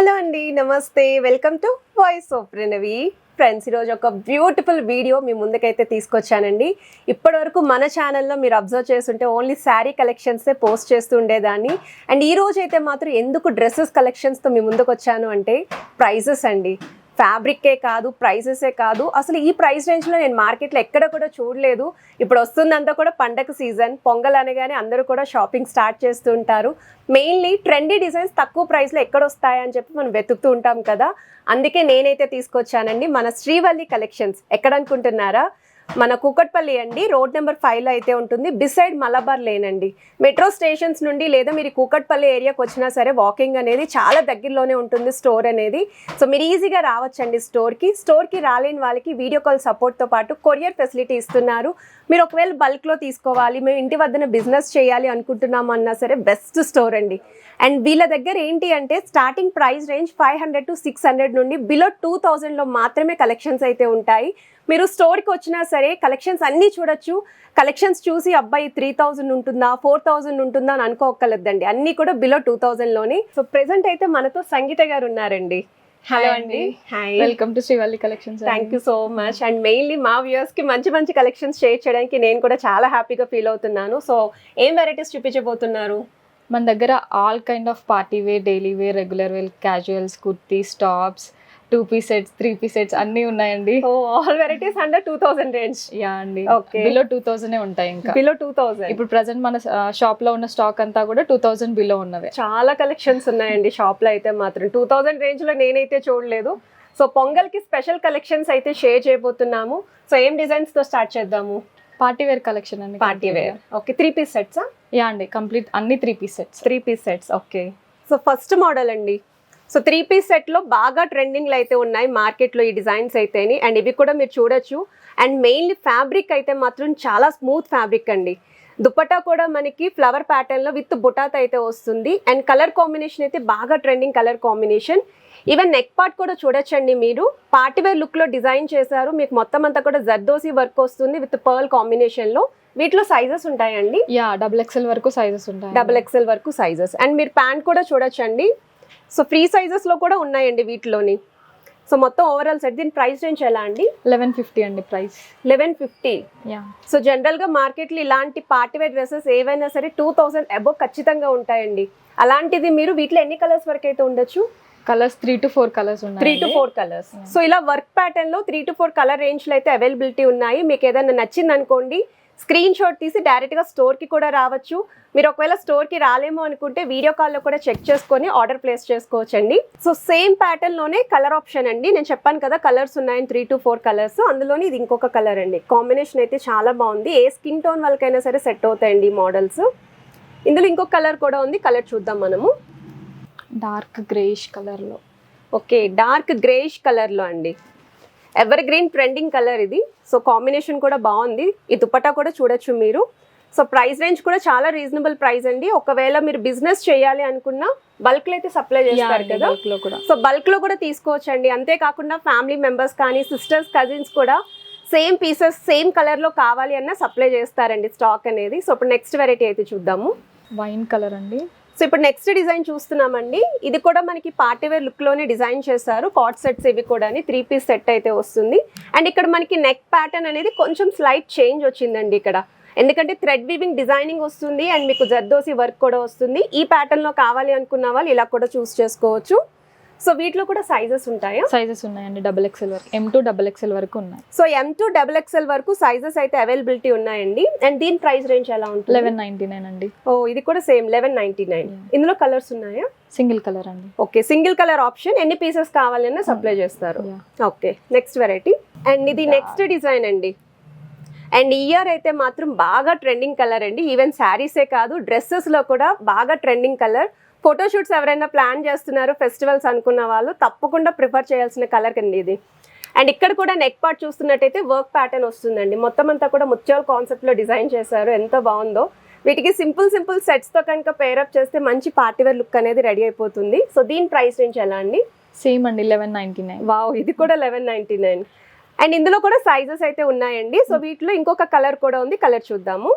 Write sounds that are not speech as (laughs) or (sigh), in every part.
Hello అండి నమస్తే. Welcome to voice of రెనవి ఫ్రెండ్స్ ఈరోజు ఒక బ్యూటిఫుల్ వీడియో మీ ముందుకైతే తీసుకొచ్చానండి. ఇప్పటివరకు మన ఛానల్లో మీరు అబ్జర్వ్ చేస్తుంటే ఓన్లీ శారీ కలెక్షన్సే పోస్ట్ చేస్తూ ఉండేదాన్ని. అండ్ ఈ రోజు అయితే మాత్రం ఎందుకు డ్రెస్సెస్ కలెక్షన్స్తో మీ ముందుకు వచ్చాను అంటే ప్రైజెస్ అండి. ఫ్యాబ్రిక్కే కాదు ప్రైజెసే కాదు. అసలు ఈ ప్రైస్ రేంజ్లో నేను మార్కెట్లో ఎక్కడ కూడా చూడలేదు. ఇప్పుడు వస్తుందంతా కూడా పండగ సీజన్. పొంగల్ అనగానే అందరూ కూడా షాపింగ్ స్టార్ట్ చేస్తూ ఉంటారు. మెయిన్లీ ట్రెండీ డిజైన్స్ తక్కువ ప్రైస్లో ఎక్కడ వస్తాయని చెప్పి మనం వెతుకుతూ ఉంటాం కదా. అందుకే నేనైతే తీసుకొచ్చానండి మన శ్రీవల్లి కలెక్షన్స్. ఎక్కడ అనుకుంటున్నారా? మన కూకట్పల్లి అండి రోడ్ నెంబర్ ఫైవ్లో అయితే ఉంటుంది. బిసైడ్ మలబార్ లేన్ అండి. మెట్రో స్టేషన్స్ నుండి లేదా మీరు కూకట్పల్లి ఏరియాకి వచ్చినా సరే వాకింగ్ అనేది చాలా దగ్గరలోనే ఉంటుంది స్టోర్ అనేది. సో మీరు ఈజీగా రావచ్చండి స్టోర్కి. స్టోర్కి రాలేని వాళ్ళకి వీడియో కాల్ సపోర్ట్తో పాటు కొరియర్ ఫెసిలిటీ ఇస్తున్నారు. మీరు ఒకవేళ బల్క్లో తీసుకోవాలి మేము ఇంటి వద్దన బిజినెస్ చేయాలి అనుకుంటున్నాము అన్నా సరే బెస్ట్ స్టోర్ అండి. అండ్ వీళ్ళ దగ్గర ఏంటి అంటే starting price range five hundred to six hundred నుండి బిలో టూ థౌజండ్లో మాత్రమే కలెక్షన్స్ అయితే ఉంటాయి. మీరు స్టోర్కి వచ్చినా సరే కలెక్షన్స్ అన్నీ చూడొచ్చు. కలెక్షన్స్ చూసి అబ్బాయి త్రీ థౌజండ్ ఉంటుందా ఫోర్ థౌజండ్ ఉంటుందా అని అనుకోకలేదండి అన్నీ కూడా బిలో టూ థౌజండ్లోనే సో ప్రెసెంట్ అయితే మనతో సంగీత గారు ఉన్నారండి. హలో అండి. Hi welcome to Srivalli collections thank you so much and mainly మా వ్యూయర్స్కి మంచి మంచి కలెక్షన్స్ షేర్ చేయడానికి నేను కూడా చాలా హ్యాపీగా ఫీల్ అవుతున్నాను. సో ఏం వెరైటీస్ చూపించబోతున్నారు? మన దగ్గర all kind of party wear daily wear regular wear casuals kurtis tops two piece sets three piece sets అన్ని ఉన్నాయండి. All varieties under two thousand range yeah అండి. బిలో టూ థౌసండ్ ఉంటాయి ఇంకా. బిలో టూ థౌసండ్ ఇప్పుడు present మన షాప్లో ఉన్న stock అంతా కూడా టూ థౌసండ్ బిలో ఉన్నవే. చాలా కలెక్షన్స్ ఉన్నాయండి షాప్లో అయితే మాత్రం. టూ థౌసండ్ రేంజ్లో నేనైతే చూడలేదు. సో పొంగల్కి స్పెషల్ కలెక్షన్స్ అయితే షేర్ చేయబోతున్నాము. సో ఏం డిజైన్స్తో స్టార్ట్ చేద్దాము? పార్టీ వేర్ కలెక్షన్ అండి party wear okay three piece సెట్సా yeah అండి కంప్లీట్ అన్ని three piece sets three piece sets okay so first model అండి. సో త్రీ పీస్ సెట్లో బాగా ట్రెండింగ్లో అయితే ఉన్నాయి. మార్కెట్లో ఈ డిజైన్స్ అయితేని. అండ్ ఇవి కూడా మీరు చూడొచ్చు. అండ్ మెయిన్లీ ఫ్యాబ్రిక్ అయితే మాత్రం చాలా స్మూత్ ఫ్యాబ్రిక్ అండి. దుపట్టా కూడా మనకి ఫ్లవర్ ప్యాటర్న్లో విత్ బుటాతో అయితే వస్తుంది. అండ్ కలర్ కాంబినేషన్ అయితే బాగా trending colour combination. Even neck part కూడా చూడొచ్చండి మీరు. పార్టీవేర్ లుక్లో డిజైన్ చేశారు. మీకు మొత్తం అంతా కూడా జర్దోసి వర్క్ వస్తుంది విత్ పర్ల్ కాంబినేషన్లో. వీటిలో సైజెస్ ఉంటాయండి? యా డబుల్ ఎక్స్ఎల్ వరకు సైజెస్ ఉంటాయి డబుల్ ఎక్స్ఎల్ వరకు సైజెస్. అండ్ మీరు ప్యాంట్ కూడా చూడొచ్చండి. సో ఫ్రీ సైజెస్లో కూడా ఉన్నాయండి వీటిలోని. సో మొత్తం ఓవరాల్ సెట్ దీని ప్రైస్ రేంజ్ ఎలా అండి? లెవెన్ ఫిఫ్టీ అండి ప్రైస్ లెవెన్ ఫిఫ్టీ సో జనరల్గా మార్కెట్లో ఇలాంటి పార్టీవేర్ డ్రెస్సెస్ ఏవైనా సరే టూ థౌసండ్ అబోవ్ ఖచ్చితంగా ఉంటాయండి. అలాంటిది మీరు వీటిలో ఎన్ని కలర్స్ వరకు అయితే ఉండొచ్చు? Colours three to four colours ఉన్నాయి. Three to four colours so ఇలా వర్క్ ప్యాటర్న్లో త్రీ టు ఫోర్ కలర్ రేంజ్లో అయితే అవైలబిలిటీ ఉన్నాయి. మీకు ఏదైనా నచ్చింది అనుకోండి స్క్రీన్ షాట్ తీసి డైరెక్ట్గా స్టోర్కి కూడా రావచ్చు. మీరు ఒకవేళ స్టోర్కి రాలేమో అనుకుంటే వీడియో కాల్లో కూడా చెక్ చేసుకొని ఆర్డర్ ప్లేస్ చేసుకోవచ్చండి. సో సేమ్ ప్యాటర్న్లోనే కలర్ ఆప్షన్ అండి. నేను చెప్పాను కదా కలర్స్ ఉన్నాయని త్రీ టు ఫోర్ కలర్స్ అందులోని ఇది ఇంకొక కలర్ అండి. కాంబినేషన్ అయితే చాలా బాగుంది. ఏ స్కిన్ టోన్ వాళ్ళకైనా సరే సెట్ అవుతాయండి ఈ మోడల్స్ ఇందులో ఇంకొక కలర్ కూడా ఉంది. కలర్ చూద్దాం మనము. డార్క్ గ్రేష్ కలర్లో. ఓకే డార్క్ గ్రేష్ కలర్లో అండి. ఎవర్ గ్రీన్ ట్రెండింగ్ కలర్ ఇది. సో కాంబినేషన్ కూడా బాగుంది. ఈ దుపట్టా కూడా చూడొచ్చు మీరు. సో ప్రైస్ రేంజ్ కూడా చాలా రీజనబుల్ ప్రైస్ అండి. ఒకవేళ మీరు బిజినెస్ చేయాలి అనుకున్నా బల్క్లో అయితే సప్లై చేస్తారు కదా. bulk లో కూడా. సో తీసుకోవచ్చండి. అంతేకాకుండా ఫ్యామిలీ మెంబర్స్ కానీ సిస్టర్స్ కజిన్స్ కూడా సేమ్ పీసెస్ సేమ్ కలర్లో కావాలి అన్న సప్లై చేస్తారండి స్టాక్ అనేది. సో ఇప్పుడు నెక్స్ట్ వెరైటీ అయితే చూద్దాము. వైన్ కలర్ అండి. సో ఇప్పుడు నెక్స్ట్ డిజైన్ చూస్తున్నామండి. ఇది కూడా మనకి పార్టీవేర్ లుక్లోనే డిజైన్ చేశారు. కాట్ సెట్స్ ఇవి కూడా త్రీ పీస్ సెట్ అయితే వస్తుంది. అండ్ ఇక్కడ మనకి నెక్ ప్యాటర్న్ అనేది కొంచెం స్లైట్ చేంజ్ వచ్చిందండి ఇక్కడ. ఎందుకంటే థ్రెడ్ వీవింగ్ డిజైనింగ్ వస్తుంది అండ్ మీకు జర్దోసి వర్క్ కూడా వస్తుంది. ఈ ప్యాటర్న్లో కావాలి అనుకున్న వాళ్ళు ఇలా కూడా చూస్ చేసుకోవచ్చు. సో వీటిలో కూడా సైజెస్ ఉంటాయా? సైజెస్ ఉన్నాయండి డబుల్ ఎక్స్ఎల్ వరకు. ఎం టు డబుల్ ఎక్స్ఎల్ వరకు ఉన్నాయి. So M to double XL వరకు సైజెస్ అయితే అవైలబిలిటీ ఉన్నాయండి. అండ్ దీని ప్రైస్ రేంజ్ ఎలా ఉంటుంది? లెవెన్ నైన్టీ నైన్ అండి. ఓ ఇది కూడా సేమ్ లెవెన్ నైన్టీ నైన్. ఇందులో కలర్స్ ఉన్నాయా? సింగిల్ కలర్ అండి. ఓకే సింగిల్ కలర్ ఆప్షన్ ఎన్ని పీసెస్ కావాలన్నా సప్లై చేస్తారు. Yeah. Okay next variety and ఇది నెక్స్ట్ డిజైన్ అండి. అండ్ ఇయర్ అయితే మాత్రం బాగా ట్రెండింగ్ కలర్ అండి. ఈవెన్ శారీసే కాదు డ్రెస్సెస్లో కూడా బాగా ట్రెండింగ్ కలర్ ఫోటోషూట్స్ ఎవరైనా ప్లాన్ చేస్తున్నారు ఫెస్టివల్స్ అనుకున్న వాళ్ళు తప్పకుండా ప్రిఫర్ చేయాల్సిన కలర్ అండి ఇది. అండ్ ఇక్కడ కూడా నెక్ పార్ట్ చూస్తున్నట్టయితే వర్క్ ప్యాటర్న్ వస్తుందండి. మొత్తం అంతా కూడా ముత్యాల కాన్సెప్ట్లో డిజైన్ చేశారు. ఎంత బాగుందో. వీటికి సింపుల్ సింపుల్ సెట్స్తో కనుక పేరప్ చేస్తే మంచి పార్టీవేర్ లుక్ అనేది రెడీ అయిపోతుంది. సో దీని ప్రైస్ రేంజ్ ఎలా అండి? సేమ్ అండి లెవెన్ నైన్టీ నైన్ వావ్ ఇది కూడా లెవెన్ నైన్టీ నైన్ అండ్ ఇందులో కూడా సైజెస్ అయితే ఉన్నాయండి. సో వీటిలో ఇంకొక కలర్ కూడా ఉంది. కలర్ చూద్దాము.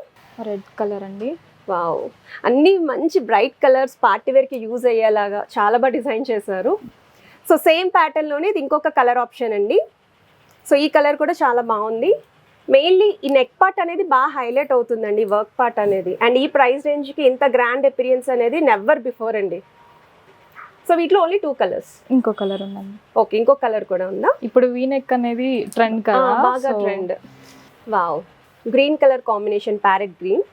రెడ్ కలర్ అండి. వావ్. అన్నీ మంచి బ్రైట్ కలర్స్ పార్టీ వేర్కి యూజ్ అయ్యేలాగా చాలా బాగా డిజైన్ చేశారు. సో సేమ్ ప్యాటర్న్లోనే ఇది ఇంకొక కలర్ ఆప్షన్ అండి. సో ఈ కలర్ కూడా చాలా బాగుంది. మెయిన్లీ ఈ నెక్ పార్ట్ అనేది బాగా హైలైట్ అవుతుందండి వర్క్ పార్ట్ అనేది. అండ్ ఈ ప్రైస్ రేంజ్కి ఇంత గ్రాండ్ ఎపీరియన్స్ అనేది నెవర్ బిఫోర్ అండి. సో వీటిలో ఓన్లీ టూ కలర్స్ ఇంకో కలర్ ఉందండి. ఓకే ఇంకో కలర్ కూడా ఉందా? ఇప్పుడు వీనెక్ అనేది ట్రెండ్ కదా బాగా trend wow green colour combination parrot green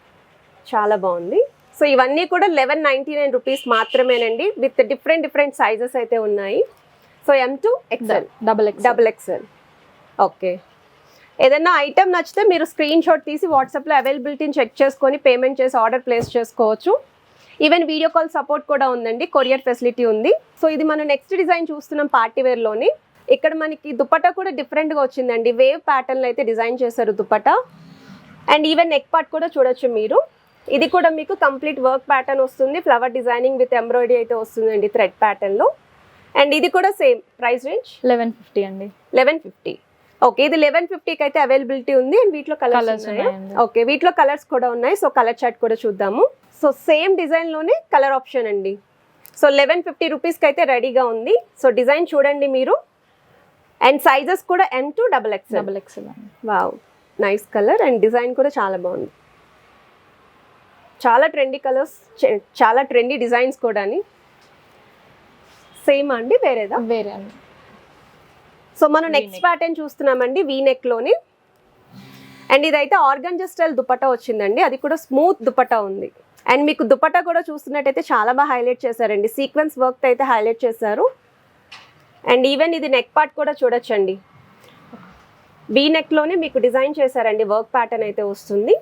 చాలా బాగుంది. సో ఇవన్నీ కూడా లెవెన్ నైంటీ నైన్ రూపీస్ మాత్రమేనండి. విత్ డిఫరెంట్ డిఫరెంట్ సైజెస్ అయితే ఉన్నాయి. So M to XL double X double XL okay. ఏదైనా ఐటమ్ నచ్చితే మీరు స్క్రీన్ షాట్ తీసి వాట్సాప్లో అవైలబిలిటీని చెక్ చేసుకొని పేమెంట్ చేసి ఆర్డర్ ప్లేస్ చేసుకోవచ్చు. ఈవెన్ వీడియో కాల్ సపోర్ట్ కూడా ఉందండి. కొరియర్ ఫెసిలిటీ ఉంది. సో ఇది మనం నెక్స్ట్ డిజైన్ చూస్తున్నాం పార్టీ వేర్లోని ఇక్కడ మనకి దుపట్టా కూడా డిఫరెంట్గా వచ్చిందండి. వేవ్ ప్యాటర్న్లో అయితే డిజైన్ చేశారు dupatta. And even neck part కూడా చూడొచ్చు మీరు. ఇది కూడా మీకు కంప్లీట్ వర్క్ ప్యాటర్న్ వస్తుంది. ఫ్లవర్ డిజైనింగ్ విత్ ఎంబ్రాయిడరీ అయితే వస్తుందండి థ్రెడ్ ప్యాటర్న్లో అండ్ ఇది కూడా same price range eleven fifty అండి. లెవెన్ ఫిఫ్టీ ఓకే ఇది లెవెన్ ఫిఫ్టీకి అయితే అవైలబిలిటీ ఉంది. అండ్ వీటిలో కలర్స్ ఓకే వీటిలో కలర్స్ కూడా ఉన్నాయి. సో కలర్ చార్ట్ కూడా చూద్దాము. సో సేమ్ డిజైన్లోనే కలర్ ఆప్షన్ అండి. సో లెవెన్ ఫిఫ్టీ రూపీస్కి అయితే రెడీగా ఉంది. సో డిజైన్ చూడండి మీరు. అండ్ సైజెస్ కూడా M to double X double అండి. Wow nice colour and design కూడా చాలా బాగుంది. చాలా ట్రెండీ కలర్స్ చాలా ట్రెండీ డిజైన్స్ కూడా సేమ్ అండి వేరేదా? వేరే అండి. సో మనం నెక్స్ట్. ప్యాటర్న్ చూస్తున్నామండి వీ నెక్లోని. అండ్ ఇదైతే ఆర్గంజా స్టైల్ దుపట్టా వచ్చిందండి అది కూడా స్మూత్ దుపట్టా ఉంది. అండ్ మీకు దుపట్టా కూడా చూస్తున్నట్టయితే చాలా బాగా హైలైట్ చేశారండి సీక్వెన్స్ వర్క్ అయితే హైలైట్ చేశారు. అండ్ ఈవెన్ ఇది నెక్ పార్ట్ కూడా చూడొచ్చండి. వీ నెక్లోనే మీకు డిజైన్ చేశారండి వర్క్ ప్యాటర్న్ అయితే వస్తుంది.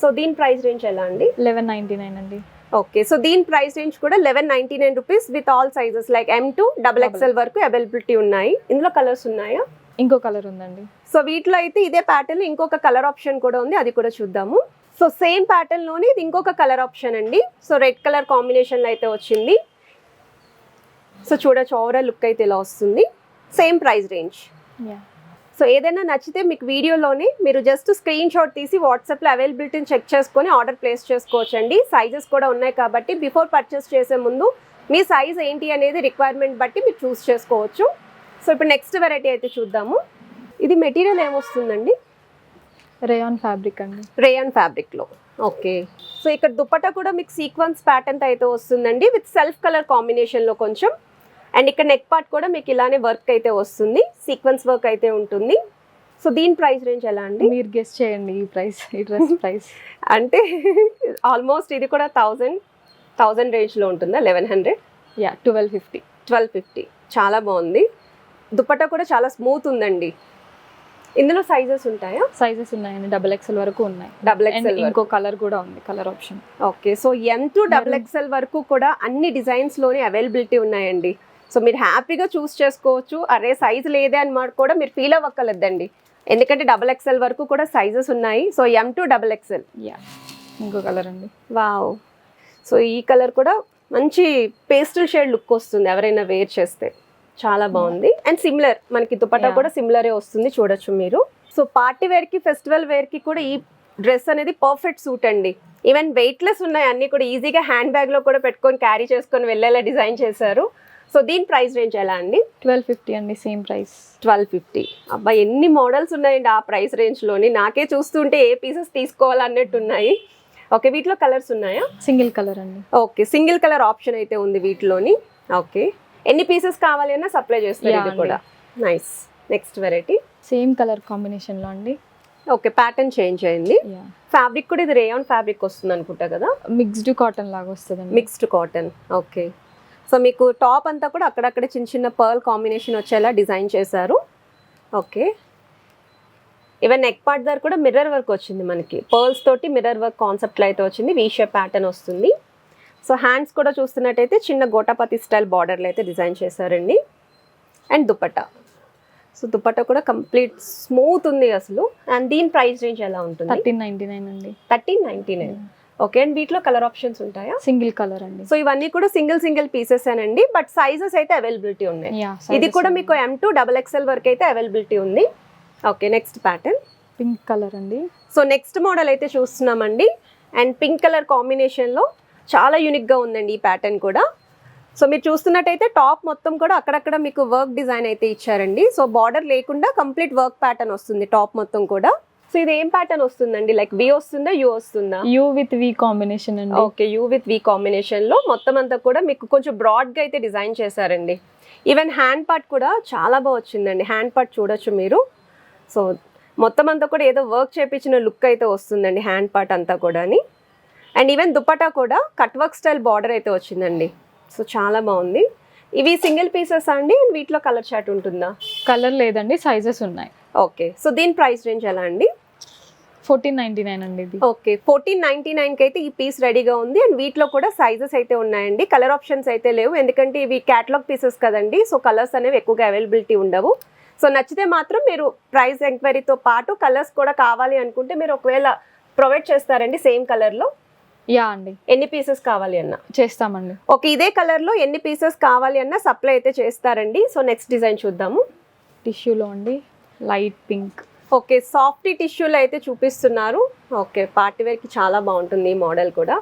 సో దీని ప్రైస్ రేంజ్ ఎలా అండి? లెవెన్ నైంటీ నైన్ అండి. ఓకే సో దీని ప్రైస్ రేంజ్ కూడా eleven ninety nine rupees with all sizes like M to double XL వరకు అవైలబిలిటీ ఉన్నాయి. ఇందులో కలర్స్ ఉన్నాయా? ఇంకో కలర్ ఉందండి. సో వీటిలో అయితే ఇదే ప్యాటర్న్ ఇంకొక కలర్ ఆప్షన్ కూడా ఉంది. అది కూడా చూద్దాము. సో సేమ్ ప్యాటర్న్లోనే ఇది ఇంకొక కలర్ ఆప్షన్ అండి. సో రెడ్ కలర్ కాంబినేషన్లో అయితే వచ్చింది. సో చూడొచ్చు ఓవరాల్ లుక్ అయితే ఇలా వస్తుంది. Same price range yeah so ఏదైనా నచ్చితే మీకు వీడియోలోనే మీరు జస్ట్ స్క్రీన్ షాట్ తీసి వాట్సాప్లో అవైలబిలిటీని చెక్ చేసుకొని ఆర్డర్ ప్లేస్ చేసుకోవచ్చు అండి సైజెస్ కూడా ఉన్నాయి కాబట్టి బిఫోర్ పర్చేస్ చేసే ముందు మీ సైజ్ ఏంటి అనేది రిక్వైర్మెంట్ బట్టి మీరు చూస్ చేసుకోవచ్చు. సో ఇప్పుడు నెక్స్ట్ వెరైటీ అయితే చూద్దాము. ఇది మెటీరియల్ ఏమొస్తుందండి? రేయాన్ ఫ్యాబ్రిక్ అండి. రేయన్ ఫ్యాబ్రిక్లో ఓకే సో ఇక్కడ దుపట్టా కూడా మీకు సీక్వెన్స్ ప్యాటర్న్ అయితే వస్తుందండి. విత్ సెల్ఫ్ కలర్ కాంబినేషన్లో కొంచెం. అండ్ ఇక్కడ నెక్ పార్ట్ కూడా మీకు ఇలానే వర్క్ అయితే వస్తుంది. సీక్వెన్స్ వర్క్ అయితే ఉంటుంది. సో దీని ప్రైస్ రేంజ్ ఎలా అండి? మీరు గెస్ట్ చేయండి ఈ ప్రైస్ ఈ డ్రెస్ ప్రైస్ (laughs) అంటే ఆల్మోస్ట్ ఇది కూడా థౌజండ్ థౌజండ్ రేంజ్లో ఉంటుందా? Eleven hundred yeah twelve fifty twelve fifty చాలా బాగుంది. దుపట్టా కూడా చాలా స్మూత్ ఉందండి. ఇందులో సైజెస్ ఉంటాయా? సైజెస్ ఉన్నాయండి. డబుల్ ఎక్స్ఎల్ వరకు ఉన్నాయి. డబుల్ ఎక్స్ఎల్ ఇంకో కలర్ కూడా ఉంది colour option okay so M to double. XL వరకు కూడా అన్ని డిజైన్స్లోనే అవైలబిలిటీ ఉన్నాయండి. సో మీరు హ్యాపీగా చూస్ చేసుకోవచ్చు. అరే సైజ్ లేదే అని మాట కూడా మీరు ఫీల్ అవ్వక్కర్లేదండి. ఎందుకంటే డబుల్ ఎక్స్ఎల్ వరకు కూడా సైజెస్ ఉన్నాయి. So M to double XL yeah ఇంకో కలర్ అండి. వావ్ సో ఈ కలర్ కూడా మంచి పేస్టల్ షేడ్ లుక్ వస్తుంది ఎవరైనా వేర్ చేస్తే. చాలా బాగుంది. అండ్ సిమిలర్ మనకి దుపట్టా. కూడా సిమిలరే వస్తుంది చూడొచ్చు మీరు. సో పార్టీ వేర్కి ఫెస్టివల్ వేర్కి కూడా ఈ డ్రెస్ అనేది పర్ఫెక్ట్ సూట్ అండి. ఈవెన్ వెయిట్లెస్ ఉన్నాయి. అన్ని కూడా ఈజీగా హ్యాండ్ బ్యాగ్లో కూడా పెట్టుకొని క్యారీ చేసుకొని వెళ్ళేలా డిజైన్ చేశారు. సో దీని ప్రైస్ రేంజ్ ఎలా అండి? ట్వెల్వ్ ఫిఫ్టీ అండి సేమ్ ప్రైస్. Twelve fifty. అబ్బా ఎన్ని మోడల్స్ ఉన్నాయండి ఆ ప్రైస్ రేంజ్లోని నాకే చూస్తుంటే ఏ పీసెస్ తీసుకోవాలన్నట్టు ఉన్నాయి ఓకే వీటిలో కలర్స్ ఉన్నాయా? సింగిల్ కలర్ అండి. ఓకే సింగిల్ కలర్ ఆప్షన్ అయితే ఉంది వీటిలోని. ఓకే ఎన్ని పీసెస్ కావాలి అన్నా సప్లై చేస్తారు ఇది. కూడా. Nice. Next variety. Same colour కాంబినేషన్లో అండి. ఓకే ప్యాటర్న్ చేంజ్ అయింది. ఫ్యాబ్రిక్ కూడా ఇది రేయాన్ ఫ్యాబ్రిక్ వస్తుంది అనుకుంటా కదా? మిక్స్డ్ కాటన్ లాగా వస్తుందండి. Mixed cotton okay. సో మీకు టాప్ అంతా కూడా అక్కడక్కడ చిన్న చిన్న పర్ల్ కాంబినేషన్ వచ్చేలా డిజైన్ చేశారు. ఓకే. ఈవెన్ నెక్ పార్ట్ దగ్గర కూడా మిర్రర్ వర్క్ వచ్చింది మనకి. పర్ల్స్ తోటి మిర్రర్ వర్క్ కాన్సెప్ట్లో అయితే వచ్చింది వీ షేప్ ప్యాటర్న్ వస్తుంది. సో హ్యాండ్స్ కూడా చూస్తున్నట్టయితే చిన్న గోటాపతి స్టైల్ బార్డర్లో అయితే డిజైన్ చేశారండి. అండ్ దుపట్టా. సో దుపట్టా కూడా కంప్లీట్ స్మూత్ ఉంది అసలు. అండ్ దీని ప్రైస్ రేంజ్ ఎలా ఉంటుంది? థర్టీన్ నైన్టీ నైన్ అండి. Thirteen ninety nine. Okay and వీటిలో కలర్ ఆప్షన్స్ ఉంటాయా? సింగిల్ కలర్ అండి. సో ఇవన్నీ కూడా సింగిల్ సింగిల్ పీసెస్ అండి బట్ సైజెస్ అయితే అవైలబిలిటీ ఉన్నాయి. ఇది కూడా మీకు ఎం టూ డబల్ ఎక్స్ఎల్ వరకు అయితే అవైలబిలిటీ ఉంది. Okay next pattern pink colour అండి. సో నెక్స్ట్ మోడల్ అయితే చూస్తున్నామండి. అండ్ పింక్ కలర్ కాంబినేషన్లో చాలా యూనిక్గా ఉందండి ఈ ప్యాటర్న్ కూడా. సో మీరు చూస్తున్నట్టయితే టాప్ మొత్తం కూడా అక్కడక్కడ మీకు వర్క్ డిజైన్ అయితే ఇచ్చారండి. సో బార్డర్ లేకుండా కంప్లీట్ వర్క్ ప్యాటర్న్ వస్తుంది టాప్ మొత్తం కూడా. సో ఇది ఏం ప్యాటర్న్ వస్తుందండి? లైక్ వి వస్తుందా యూ వస్తుందా? యూ విత్ వి కాంబినేషన్ అండి. ఓకే యూ విత్ వి కాంబినేషన్లో మొత్తం అంతా కూడా మీకు కొంచెం బ్రాడ్గా అయితే డిజైన్ చేశారండి. ఈవెన్ హ్యాండ్ పార్ట్ కూడా చాలా బాగా వచ్చిందండి. హ్యాండ్ పార్ట్ చూడొచ్చు మీరు. సో మొత్తం అంతా కూడా ఏదో వర్క్ చేపించిన లుక్ అయితే వస్తుందండి హ్యాండ్ పార్ట్ అంతా కూడా అండ్ ఈవెన్ దుపట్టా కూడా కట్ వర్క్ స్టైల్ బార్డర్ అయితే వచ్చిందండి. సో చాలా బాగుంది. ఇవి సింగిల్ పీసెస్ అండి? అండ్ వీటిలో కలర్ చాట్ ఉంటుందా? కలర్ లేదండి సైజెస్ ఉన్నాయి. ఓకే సో దీని ప్రైస్ రేంజ్ ఎలా అండి? ఫోర్టీన్ నైన్టీ నైన్ అండి ఇది. ఓకే ఫోర్టీన్ నైన్టీ నైన్కి అయితే ఈ పీస్ రెడీగా ఉంది. అండ్ వీటిలో కూడా సైజెస్ అయితే ఉన్నాయండి. కలర్ ఆప్షన్స్ అయితే లేవు. ఎందుకంటే ఇవి క్యాటలాగ్ పీసెస్ కదండి. సో కలర్స్ అనేవి ఎక్కువగా అవైలబిలిటీ ఉండవు. సో నచ్చితే మాత్రం మీరు ప్రైస్ ఎంక్వైరీతో పాటు కలర్స్ కూడా కావాలి అనుకుంటే మీరు ఒకవేళ ప్రొవైడ్ చేస్తారండి సేమ్ కలర్లో యా అండి. ఎన్ని పీసెస్ కావాలి అన్న? చేస్తామండి. ఓకే ఇదే కలర్లో ఎన్ని పీసెస్ కావాలి అన్న సప్లై అయితే చేస్తారండి. సో నెక్స్ట్ డిజైన్ చూద్దాము. టిష్యూలో అండి. లైట్ పింక్ ఓకే సాఫ్ట్ టిష్యూలో అయితే చూపిస్తున్నారు. ఓకే పార్టీ వేర్కి చాలా బాగుంటుంది ఈ మోడల్ కూడా.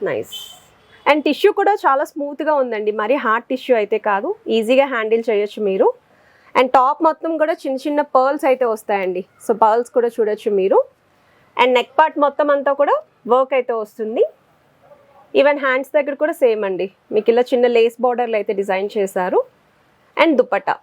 నైస్ అండ్ టిష్యూ కూడా చాలా స్మూత్గా ఉందండి. మరి హార్డ్ టిష్యూ అయితే కాదు ఈజీగా హ్యాండిల్ చేయొచ్చు మీరు. అండ్ టాప్ మొత్తం కూడా చిన్న చిన్న పర్ల్స్ అయితే వస్తాయండి. సో పర్ల్స్ కూడా చూడొచ్చు మీరు. అండ్ నెక్ పార్ట్ మొత్తం అంతా కూడా వర్క్ అయితే వస్తుంది. ఈవెన్ హ్యాండ్స్ దగ్గర కూడా సేమ్ అండి. మీకు ఇలా చిన్న లేస్ బార్డర్లు అయితే డిజైన్ చేశారు. అండ్ దుపట్టా.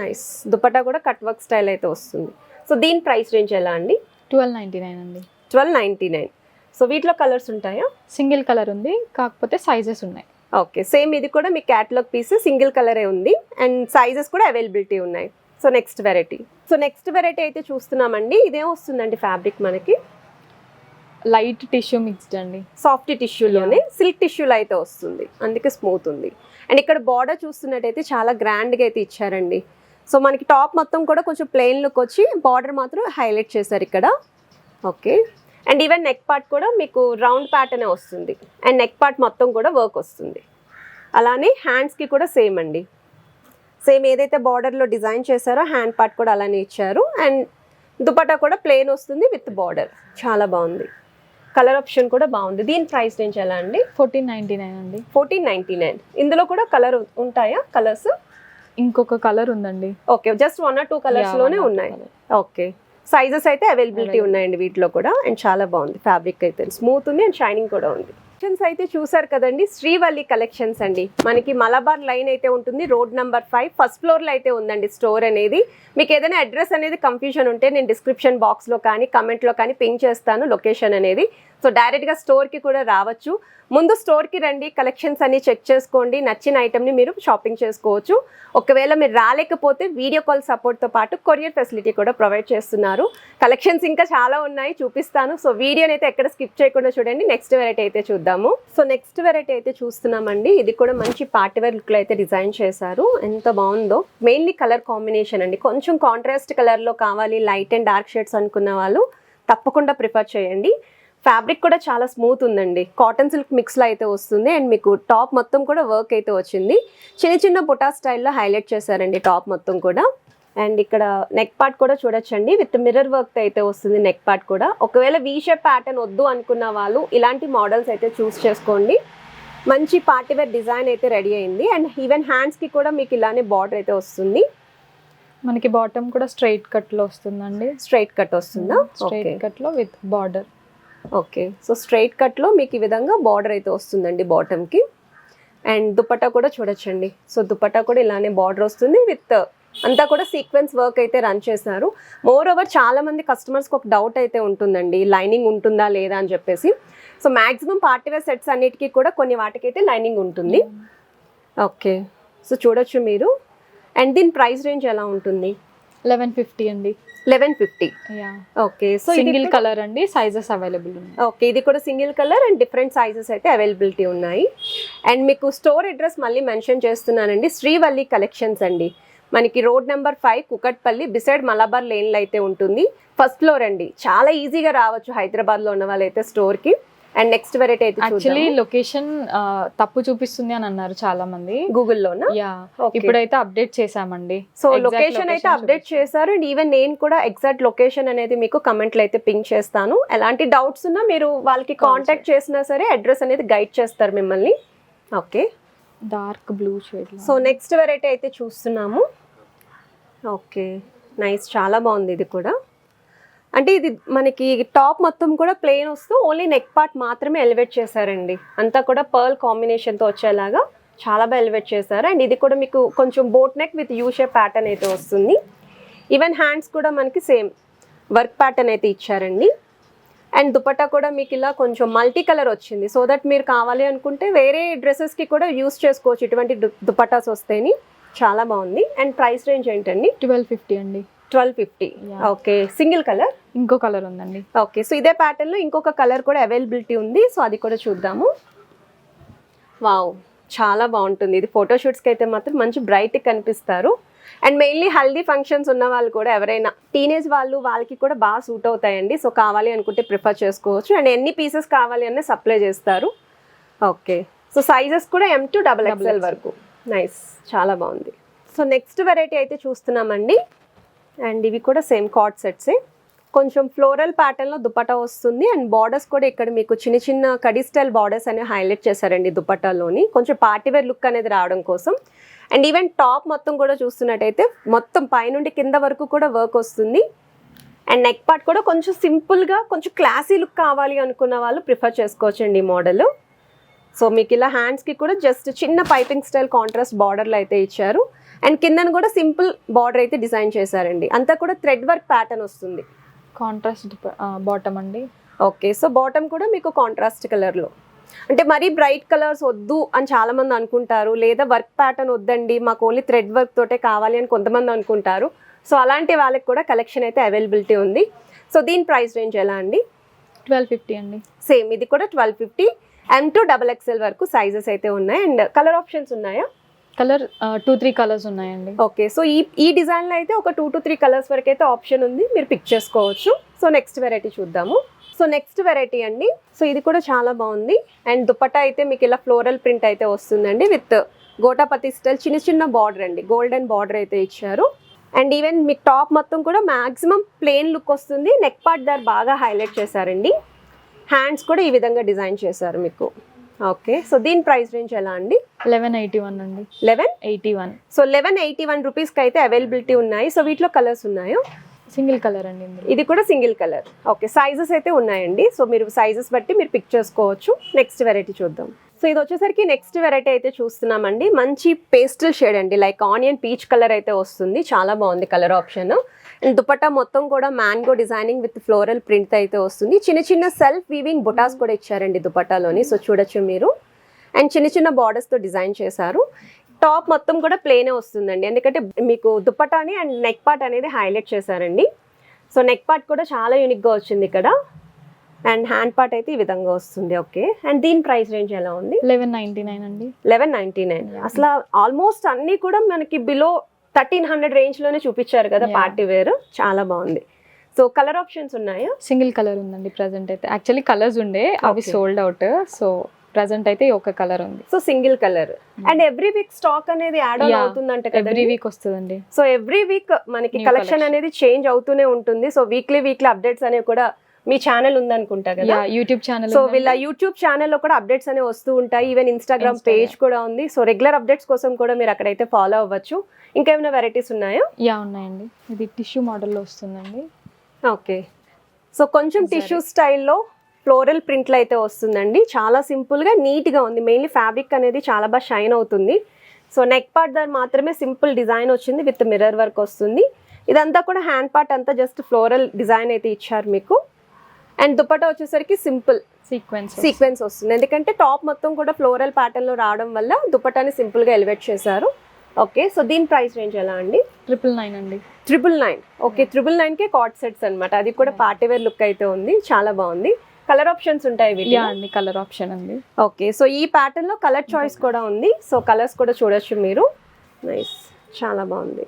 నైస్ దుపట్టా కూడా కట్ వర్క్ స్టైల్ అయితే వస్తుంది. సో దీని ప్రైస్ రేంజ్ ఎలా అండి? ట్వెల్వ్ నైన్టీ నైన్ అండి. ట్వెల్వ్ నైంటీ నైన్ సో వీటిలో కలర్స్ ఉంటాయా? సింగిల్ కలర్ ఉంది కాకపోతే సైజెస్ ఉన్నాయి. ఓకే సేమ్ ఇది కూడా మీ క్యాటలాగ్ పీస్ సింగిల్ కలరే ఉంది. అండ్ సైజెస్ కూడా అవైలబిలిటీ ఉన్నాయి. So next variety so next variety అయితే చూస్తున్నామండి. ఇదేం వస్తుందండి ఫ్యాబ్రిక్ మనకి? లైట్ టిష్యూ మిక్స్డ్ అండి. సాఫ్ట్ టిష్యూలోనే సిల్క్ టిష్యూలో అయితే వస్తుంది. అందుకే స్మూత్ ఉంది. అండ్ ఇక్కడ బార్డర్ చూస్తున్నట్టయితే చాలా గ్రాండ్గా అయితే ఇచ్చారండి. సో మనకి టాప్ మొత్తం కూడా కొంచెం ప్లెయిన్ లుక్ వచ్చి బార్డర్ మాత్రం హైలైట్ చేశారు ఇక్కడ. Okay and even neck part కూడా మీకు రౌండ్ ప్యాటర్నే వస్తుంది. అండ్ నెక్ పార్ట్ మొత్తం కూడా వర్క్ వస్తుంది. అలానే హ్యాండ్స్కి కూడా సేమ్ అండి. సేమ్ ఏదైతే బార్డర్లో డిజైన్ చేశారో హ్యాండ్ పార్ట్ కూడా అలానే ఇచ్చారు. అండ్ దుపట్టా కూడా ప్లెయిన్ వస్తుంది విత్ బార్డర్ చాలా బాగుంది. కలర్ ఆప్షన్ కూడా బాగుంది. దీని ప్రైస్ రేంజ్ ఎలా అండి? ఫోర్టీన్ నైన్టీ నైన్ అండి. ఫోర్టీన్ నైన్టీ నైన్ ఇందులో కూడా కలర్ ఉంటాయా? కలర్స్ ఇంకొక కలర్ ఉందండి. Okay just one or two కలర్స్లోనే ఉన్నాయి. ఓకే సైజెస్ అయితే అవైలబిలిటీ. ఉన్నాయండి వీటిలో కూడా అండ్ చాలా బాగుంది ఫ్యాబ్రిక్ అయితే. స్మూత్ ఉంది అండ్ షైనింగ్ కూడా ఉంది. కలెక్షన్స్ అయితే చూసారు కదండి శ్రీవల్లి కలెక్షన్స్ అండి. మనకి మలబార్ లైన్ అయితే ఉంటుంది రోడ్ నెంబర్ ఫైవ్ ఫస్ట్ ఫ్లోర్లో అయితే ఉందండి స్టోర్ అనేది. మీకు ఏదైనా అడ్రస్ అనేది కన్ఫ్యూజన్ ఉంటే నేను డిస్క్రిప్షన్ బాక్స్లో కానీ కమెంట్లో కానీ పింక్ చేస్తాను లొకేషన్ అనేది. సో డైరెక్ట్గా స్టోర్కి కూడా రావచ్చు. ముందు స్టోర్కి రండి కలెక్షన్స్ అన్ని చెక్ చేసుకోండి నచ్చిన ఐటెంని మీరు షాపింగ్ చేసుకోవచ్చు. ఒకవేళ మీరు రాలేకపోతే వీడియో కాల్ సపోర్ట్తో పాటు కొరియర్ ఫెసిలిటీ కూడా ప్రొవైడ్ చేస్తున్నారు. కలెక్షన్స్ ఇంకా చాలా ఉన్నాయి చూపిస్తాను. సో వీడియోని అయితే ఎక్కడ స్కిప్ చేయకుండా చూడండి నెక్స్ట్ వెరైటీ అయితే చూద్దాము. సో నెక్స్ట్ వెరైటీ అయితే చూస్తున్నామండి. ఇది కూడా మంచి పార్టీవేర్ లుక్లో అయితే డిజైన్ చేశారు. ఎంత బాగుందో. మెయిన్లీ కలర్ కాంబినేషన్ అండి. కొంచెం కాంట్రాస్ట్ కలర్లో కావాలి లైట్ అండ్ డార్క్ షేడ్స్ అనుకున్న వాళ్ళు తప్పకుండా ప్రిఫర్ చేయండి. ఫ్యాబ్రిక్ కూడా చాలా స్మూత్ ఉందండి. కాటన్ సిల్క్ మిక్స్లో అయితే వస్తుంది. అండ్ మీకు టాప్ మొత్తం కూడా వర్క్ అయితే వచ్చింది. చిన్న చిన్న బుటా స్టైల్లో హైలైట్ చేశారండి టాప్ మొత్తం కూడా. అండ్ ఇక్కడ నెక్ పార్ట్ కూడా చూడొచ్చండి. విత్ మిర్రర్ వర్క్ అయితే వస్తుంది నెక్ పార్ట్ కూడా. ఒకవేళ వీ షేప్ ప్యాటర్న్ వద్దు అనుకున్న వాళ్ళు ఇలాంటి మోడల్స్ అయితే చూస్ చేసుకోండి. మంచి పార్టీవేర్ డిజైన్ అయితే రెడీ అయింది. అండ్ ఈవెన్ హ్యాండ్స్కి కూడా మీకు ఇలానే బార్డర్ అయితే వస్తుంది. మనకి బాటమ్ కూడా స్ట్రైట్ కట్లో వస్తుందండి. స్ట్రైట్ కట్ వస్తుందా? Straight okay. కట్లో with border. Okay so straight కట్లో మీకు ఈ విధంగా బార్డర్ అయితే వస్తుందండి బాటమ్కి అండ్ దుపట్టా కూడా చూడొచ్చండి. సో దుపట్టా కూడా ఇలానే బార్డర్ వస్తుంది విత్ అంతా కూడా సీక్వెన్స్ వర్క్ అయితే రన్ చేశారు. మోర్ ఓవర్ చాలా మంది కస్టమర్స్కి ఒక డౌట్ అయితే ఉంటుందండి. లైనింగ్ ఉంటుందా లేదా అని చెప్పేసి. సో మాక్సిమం పార్టీవేర్ సెట్స్ అన్నిటికీ కూడా కొన్ని వాటికైతే లైనింగ్ ఉంటుంది. ఓకే సో చూడొచ్చు మీరు. అండ్ దీని ప్రైస్ రేంజ్ ఎలా ఉంటుంది? లెవెన్ ఫిఫ్టీ అండి. Eleven fifty. Okay so single colour అండి సైజెస్ అవైలబుల్ ఉన్నాయి. ఓకే ఇది కూడా single colour and different sizes అయితే అవైలబిలిటీ ఉన్నాయి. అండ్ మీకు స్టోర్ అడ్రస్ మళ్ళీ మెన్షన్ చేస్తున్నానండి శ్రీవల్లి కలెక్షన్స్ అండి. మనకి road number five Kukatpally beside Malabar లేన్లో అయితే ఉంటుంది. ఫస్ట్ ఫ్లోర్ అండి. చాలా ఈజీగా రావచ్చు హైదరాబాద్లో ఉన్న వాళ్ళైతే స్టోర్కి అండ్ నెక్స్ట్ వెరైటీ అయితే యాక్చువల్లీ లొకేషన్ తప్పు చూపిస్తుంది అని అన్నారు చాలా మంది గూగుల్లోనా యా. ఇప్పుడైతే అప్డేట్ చేసామండి సో లొకేషన్ అయితే అప్డేట్. చేశారు. అండ్ ఈవెన్ నేను కూడా ఎగ్జాక్ట్ లొకేషన్ అనేది మీకు కమెంట్లు అయితే పింక్ చేస్తాను. ఎలాంటి డౌట్స్ ఉన్నా మీరు వాళ్ళకి కాంటాక్ట్ చేసినా సరే అడ్రస్ అనేది గైడ్ చేస్తారు మిమ్మల్ని. Okay dark blue shade so next variety అయితే చూస్తున్నాము. ఓకే నైస్ చాలా బాగుంది ఇది కూడా. అంటే ఇది మనకి టాప్ మొత్తం కూడా ప్లెయిన్ వస్తూ ఓన్లీ నెక్ పార్ట్ మాత్రమే ఎలివేట్ చేశారండి. అంతా కూడా పర్ల్ కాంబినేషన్తో వచ్చేలాగా చాలా బాగా ఎలివేట్ చేశారు. అండ్ ఇది కూడా మీకు కొంచెం boat neck with U shape pattern అయితే వస్తుంది. ఈవెన్ హ్యాండ్స్ కూడా మనకి సేమ్ వర్క్ ప్యాటర్న్ అయితే ఇచ్చారండి. అండ్ దుపట్టా కూడా మీకు ఇలా కొంచెం మల్టీ కలర్ వచ్చింది. సో దట్ మీరు కావాలి అనుకుంటే వేరే డ్రెస్సెస్కి కూడా యూస్ చేసుకోవచ్చు. ఇటువంటి దు- దుపట్టాస్ వస్తేని చాలా బాగుంది. అండ్ ప్రైస్ రేంజ్ ఏంటండి? ట్వెల్వ్ ఫిఫ్టీ అండి. Twelve fifty. Okay single colour ఇంకో కలర్ ఉందండి. ఓకే సో ఇదే ప్యాటర్న్లో ఇంకొక కలర్ కూడా అవైలబిలిటీ ఉంది. సో అది కూడా చూద్దాము. వావ్ చాలా బాగుంటుంది. ఇది ఫోటోషూట్స్కి అయితే మాత్రం మంచి బ్రైట్ కనిపిస్తారు. అండ్ మెయిన్లీ హల్దీ ఫంక్షన్స్ ఉన్న వాళ్ళు కూడా ఎవరైనా టీనేజ్ వాళ్ళు వాళ్ళకి కూడా బాగా సూట్ అవుతాయండి. సో కావాలి అనుకుంటే ప్రిఫర్ చేసుకోవచ్చు. అండ్ ఎన్ని పీసెస్ కావాలి అనే సప్లై చేస్తారు. ఓకే సో సైజెస్ కూడా ఎం టు డబల్ ఎక్స్ఎల్. వరకు. నైస్ చాలా బాగుంది. సో నెక్స్ట్ వెరైటీ అయితే చూస్తున్నామండి. అండ్ ఇవి కూడా సేమ్ కార్డ్ సెట్సే. కొంచెం ఫ్లోరల్ ప్యాటర్న్లో దుపట్టా వస్తుంది. అండ్ బార్డర్స్ కూడా ఇక్కడ మీకు చిన్న చిన్న కడీ స్టైల్ బార్డర్స్ అనేవి హైలైట్ చేశారండి దుపట్టాలోని. కొంచెం పార్టీవేర్ లుక్ అనేది రావడం కోసం. అండ్ ఈవెన్ టాప్ మొత్తం కూడా చూస్తున్నట్టయితే మొత్తం పైనుండి కింద వరకు కూడా వర్క్ వస్తుంది. అండ్ నెక్ పార్ట్ కూడా కొంచెం సింపుల్గా కొంచెం క్లాసీ లుక్ కావాలి అనుకున్న వాళ్ళు ప్రిఫర్ చేసుకోవచ్చండి ఈ మోడల్. సో మీకు ఇలా హ్యాండ్స్కి కూడా జస్ట్ చిన్న పైపింగ్ స్టైల్ కాంట్రాస్ట్ బార్డర్లు అయితే ఇచ్చారు. అండ్ కిందన కూడా సింపుల్ బార్డర్ అయితే డిజైన్ చేశారండి. అంతా కూడా థ్రెడ్ వర్క్ ప్యాటర్న్ వస్తుంది. కాంట్రాస్ట్ బాటమ్ అండి. ఓకే సో బాటమ్ కూడా మీకు కాంట్రాస్ట్ కలర్లో అంటే మరీ బ్రైట్ కలర్స్ వద్దు అని చాలా మంది అనుకుంటారు. లేదా వర్క్ ప్యాటర్న్ వద్దండి మాకు ఓన్లీ థ్రెడ్ వర్క్ తోటే కావాలి అని కొంతమంది అనుకుంటారు. సో అలాంటి వాళ్ళకి కూడా కలెక్షన్ అయితే అవైలబిలిటీ ఉంది. సో దీని ప్రైస్ రేంజ్ ఎలా అండి? ట్వెల్వ్ ఫిఫ్టీ అండి. సేమ్ ఇది కూడా twelve fifty M to double XL వరకు సైజెస్ అయితే ఉన్నాయి. అండ్ కలర్ ఆప్షన్స్ ఉన్నాయా? కలర్ టూ త్రీ కలర్స్ ఉన్నాయండి. ఓకే సో ఈ ఈ డిజైన్లో అయితే ఒక టూ టు త్రీ కలర్స్ వరకు అయితే ఆప్షన్ ఉంది. మీరు పిక్ చేసుకోవచ్చు. సో నెక్స్ట్ వెరైటీ చూద్దాము. సో నెక్స్ట్ వెరైటీ అండి. సో ఇది కూడా చాలా బాగుంది. అండ్ దుపట్టా అయితే మీకు ఇలా ఫ్లోరల్ ప్రింట్ అయితే వస్తుందండి విత్ గోటాపతి స్టైల్ చిన్న చిన్న బార్డర్ అండి. గోల్డెన్ బార్డర్ అయితే ఇచ్చారు. అండ్ ఈవెన్ మీకు టాప్ మొత్తం కూడా మాక్సిమం ప్లెయిన్ లుక్ వస్తుంది. నెక్ పార్ట్ దార్ బాగా హైలైట్ చేశారండి. హ్యాండ్స్ కూడా ఈ విధంగా డిజైన్ చేశారు మీకు. ఓకే సో దీని ప్రైస్ రేంజ్ ఎలా అండి? లెవెన్ ఎయిటీ వన్ అండి. Eleven? Eighty one. So eleven eighty one రూపీస్కి అయితే అవైలబిలిటీ ఉన్నాయి. సో వీటిలో కలర్స్ ఉన్నాయో? సింగిల్ కలర్ అండి ఇది కూడా సింగిల్ కలర్. ఓకే సైజెస్ అయితే ఉన్నాయండి. సో మీరు సైజెస్ బట్టి మీరు పిక్ చేసుకోవచ్చు. నెక్స్ట్ వెరైటీ చూద్దాం. సో ఇది వచ్చేసరికి నెక్స్ట్ వెరైటీ అయితే చూస్తున్నామండి. మంచి పేస్టల్ షేడ్ అండి. లైక్ ఆనియన్ పీచ్ కలర్ అయితే వస్తుంది. చాలా బాగుంది కలర్ ఆప్షన్. అండ్ దుపట్టా మొత్తం కూడా mango designing with floral print అయితే వస్తుంది. చిన్న చిన్న సెల్ఫ్ వీవింగ్ బుటాస్ కూడా ఇచ్చారండి దుపట్టాలోని. సో చూడొచ్చు మీరు. అండ్ చిన్న చిన్న బార్డర్స్తో డిజైన్ చేశారు. టాప్ మొత్తం కూడా ప్లేనే వస్తుందండి. ఎందుకంటే మీకు దుపట్టాని అండ్ నెక్ పార్ట్ అనేది హైలైట్ చేశారండి. సో నెక్ పార్ట్ కూడా చాలా యూనిక్గా వచ్చింది ఇక్కడ. అండ్ హ్యాండ్ పార్ట్ అయితే ఈ విధంగా వస్తుంది. ఓకే. అండ్ దీని ప్రైస్ రేంజ్ ఎలా ఉంది? లెవెన్ నైంటీ నైన్ అండి. Eleven ninety nine. అసలు ఆల్మోస్ట్ అన్నీ కూడా మనకి బిలో థర్టీన్ హండ్రెడ్ రేంజ్లోనే చూపించారు కదా. Party wear. చాలా బాగుంది. సో కలర్ ఆప్షన్స్ ఉన్నాయా? సింగిల్ కలర్ ఉందండి ప్రజెంట్ అయితే. యాక్చువల్లీ కలర్స్ ఉండే అవి. సోల్డ్ అవుట్ సో ప్రజెంట్ అయితే ఒక కలర్ ఉంది. So single colour. And every week stock అనేది యాడ్ ఆన్. అవుతుందంట ఎవ్రీ వీక్ వస్తుందండి. సో ఎవ్రీ వీక్ మనకి కలెక్షన్. అనేది చేంజ్ అవుతూనే ఉంటుంది. సో వీక్లీ వీక్లీ అప్డేట్స్ అనేవి కూడా మీ ఛానల్ ఉందనుకుంటా కదా? యూట్యూబ్ ఛానల్ సో వీళ్ళ యూట్యూబ్ ఛానల్లో కూడా అప్డేట్స్ అనేవి వస్తూ ఉంటాయి. Even Instagram. పేజ్ కూడా ఉంది. సో రెగ్యులర్ అప్డేట్స్ కోసం కూడా మీరు అక్కడైతే ఫాలో అవ్వచ్చు. ఇంకేమైనా వెరైటీస్ ఉన్నాయా? యా ఉన్నాయండి. ఇది టిష్యూ మోడల్లో వస్తుందండి. ఓకే సో కొంచెం. టిష్యూ స్టైల్లో ఫ్లోరల్ ప్రింట్లు అయితే వస్తుందండి. చాలా సింపుల్గా నీట్గా ఉంది. మెయిన్లీ ఫ్యాబ్రిక్ అనేది చాలా బాగా షైన్ అవుతుంది. సో నెక్ పార్ట్ దాని మాత్రమే సింపుల్ డిజైన్ వచ్చింది. విత్ మిర్రర్ వర్క్ వస్తుంది. ఇదంతా కూడా హ్యాండ్ పార్ట్ అంతా జస్ట్ ఫ్లోరల్ డిజైన్ అయితే ఇచ్చారు మీకు. అండ్ దుపట్టా వచ్చేసరికి సింపుల్ సీక్వెన్స్ సీక్వెన్స్ వస్తుంది. ఎందుకంటే టాప్ మొత్తం కూడా ఫ్లోరల్ ప్యాటర్న్లో రావడం వల్ల దుపట్టాని సింపుల్గా ఎలివేట్ చేశారు. ఓకే సో దీని ప్రైస్ రేంజ్ ఎలా అండి? ట్రిపుల్ నైన్ అండి. Triple nine. ఓకే ట్రిపుల్ నైన్కే కాట్ సెట్స్ అన్నమాట. అది కూడా పార్టీ వేర్ లుక్ అయితే ఉంది. చాలా బాగుంది. కలర్ ఆప్షన్స్ ఉంటాయి అండి కలర్ ఆప్షన్ ఉంది ఓకే సో ఈ ప్యాటర్న్లో కలర్ చాయిస్ కూడా ఉంది. సో కలర్స్ కూడా చూడొచ్చు మీరు. నైస్ చాలా బాగుంది.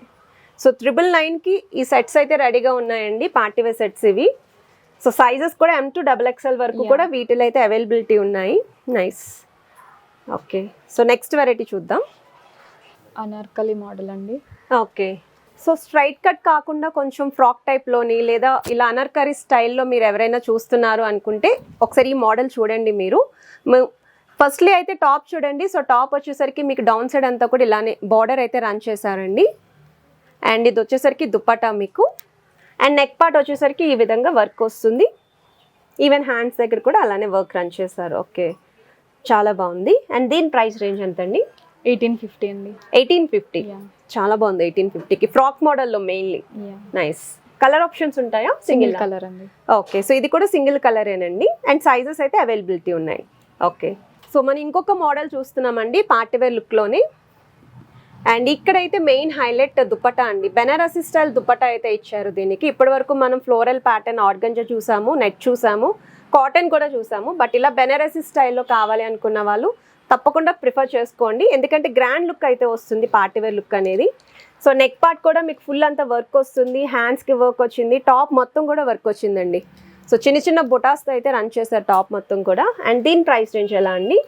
సో త్రిబుల్ నైన్కి ఈ సెట్స్ అయితే రెడీగా ఉన్నాయండి. పార్టీ వేర్ సెట్స్ ఇవి. సో సైజెస్ కూడా ఎం టు డబల్ ఎక్స్ఎల్ వరకు. కూడా వీటిలో అయితే అవైలబిలిటీ ఉన్నాయి. Nice okay so next variety చూద్దాం. అనార్కలి మోడల్ అండి. ఓకే సో స్ట్రైట్ కట్ కాకుండా కొంచెం ఫ్రాక్ టైప్లోని లేదా ఇలా అనర్కరీ స్టైల్లో మీరు ఎవరైనా చూస్తున్నారు అనుకుంటే ఒకసారి ఈ మోడల్ చూడండి మీరు. ఫస్ట్లీ అయితే టాప్ చూడండి. సో టాప్ వచ్చేసరికి మీకు డౌన్ సైడ్ అంతా కూడా ఇలానే బార్డర్ అయితే రన్ చేశారండి. అండ్ ఇది వచ్చేసరికి దుప్పటా మీకు. అండ్ నెక్ పార్ట్ వచ్చేసరికి ఈ విధంగా వర్క్ వస్తుంది. ఈవెన్ హ్యాండ్స్ దగ్గర కూడా అలానే వర్క్ రన్ చేశారు. ఓకే చాలా బాగుంది. అండ్ దీని ప్రైస్ రేంజ్ ఎంత అండి ఎయిటీన్ ఫిఫ్టీ అండి. Eighteen fifty? చాలా బాగుంది ఎయిటీన్ ఫిఫ్టీకి. ఫ్రాక్ మోడల్లో మెయిన్లీ నైస్ కలర్ ఆప్షన్స్ ఉంటాయా? సింగిల్ సింగిల్ కలర్ అండి. ఓకే సో ఇది కూడా సింగిల్ కలరేనండి అండ్ సైజెస్ అయితే అవైలబిలిటీ ఉన్నాయి. ఓకే సో మనం ఇంకొక మోడల్ చూస్తున్నామండి. పార్టీవేర్ లుక్లోని అండ్ ఇక్కడైతే మెయిన్ హైలైట్ దుపటా అండి. బెనారసి స్టైల్ దుపటా అయితే ఇచ్చారు దీనికి. ఇప్పటి వరకు మనం ఫ్లోరల్ ప్యాటర్న్ ఆర్గంజా చూసాము నెట్ చూసాము కాటన్ కూడా చూసాము. బట్ ఇలా బెనారసి స్టైల్లో కావాలి అనుకున్న వాళ్ళు తప్పకుండా ప్రిఫర్ చేసుకోండి. ఎందుకంటే గ్రాండ్ లుక్ అయితే వస్తుంది పార్టీవేర్ లుక్ అనేది. సో నెక్ పార్ట్ కూడా మీకు ఫుల్ అంత వర్క్ వస్తుంది. హ్యాండ్స్కి వర్క్ వచ్చింది. టాప్ మొత్తం కూడా వర్క్ వచ్చిందండి. సో చిన్న చిన్న బొటాస్తో అయితే రన్ చేశారు టాప్ మొత్తం కూడా. అండ్ దీని ప్రైస్ రేంజ్ ఎలా అండి?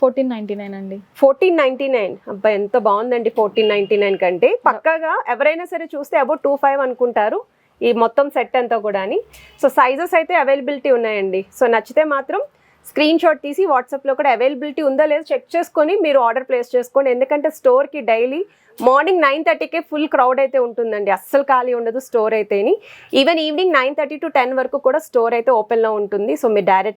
ఫోర్టీన్ నైన్టీ నైన్ అండి. Fourteen ninety nine. అబ్బా ఎంత బాగుందండి ఫోర్టీన్ నైన్టీ నైన్ కంటే. పక్కాగా ఎవరైనా సరే చూస్తే అబౌట్ టూ ఫైవ్ అనుకుంటారు ఈ మొత్తం సెట్ అంతా కూడా అని సో సైజెస్ అయితే అవైలబిలిటీ ఉన్నాయండి. సో నచ్చితే మాత్రం స్క్రీన్ షాట్ తీసి వాట్సాప్లో కూడా అవైలబిలిటీ ఉందా లేదో చెక్ చేసుకొని మీరు ఆర్డర్ ప్లేస్ చేసుకోండి. ఎందుకంటే స్టోర్కి డైలీ మార్నింగ్ నైన్ థర్టీకే ఫుల్ క్రౌడ్ అయితే ఉంటుందండి. అస్సలు ఖాళీ ఉండదు store అయితేని. Even evening nine thirty to ten వరకు కూడా స్టోర్ అయితే ఓపెన్లో ఉంటుంది. సో మీరు డైరెక్ట్